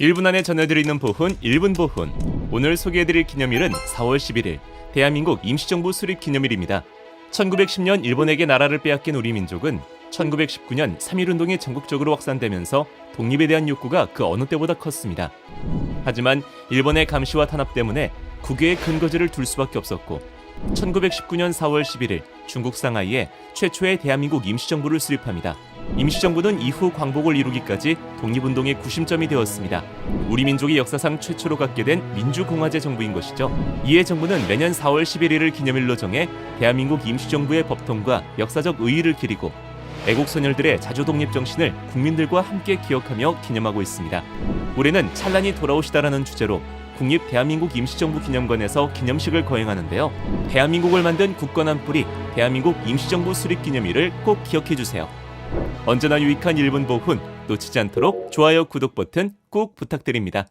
1분 안에 전해드리는 보훈 1분 보훈. 오늘 소개해드릴 기념일은 4월 11일 대한민국 임시정부 수립 기념일입니다. 1910년 일본에게 나라를 빼앗긴 우리 민족은 1919년 3.1운동이 전국적으로 확산되면서 독립에 대한 욕구가 그 어느 때보다 컸습니다. 하지만 일본의 감시와 탄압 때문에 국외에 근거지를 둘 수밖에 없었고 1919년 4월 11일 중국 상하이에 최초의 대한민국 임시정부를 수립합니다. 임시정부는 이후 광복을 이루기까지 독립운동의 구심점이 되었습니다. 우리 민족이 역사상 최초로 갖게 된 민주공화제 정부인 것이죠. 이에 정부는 매년 4월 11일을 기념일로 정해 대한민국 임시정부의 법통과 역사적 의의를 기리고 애국소년들의 자주 독립 정신을 국민들과 함께 기억하며 기념하고 있습니다. 올해는 찬란히 돌아오시다라는 주제로 국립 대한민국 임시정부 기념관에서 기념식을 거행하는데요. 대한민국을 만든 굳건한 뿌리 대한민국 임시정부 수립 기념일을 꼭 기억해 주세요. 언제나 유익한 1분 보훈 놓치지 않도록 좋아요 구독 버튼 꼭 부탁드립니다.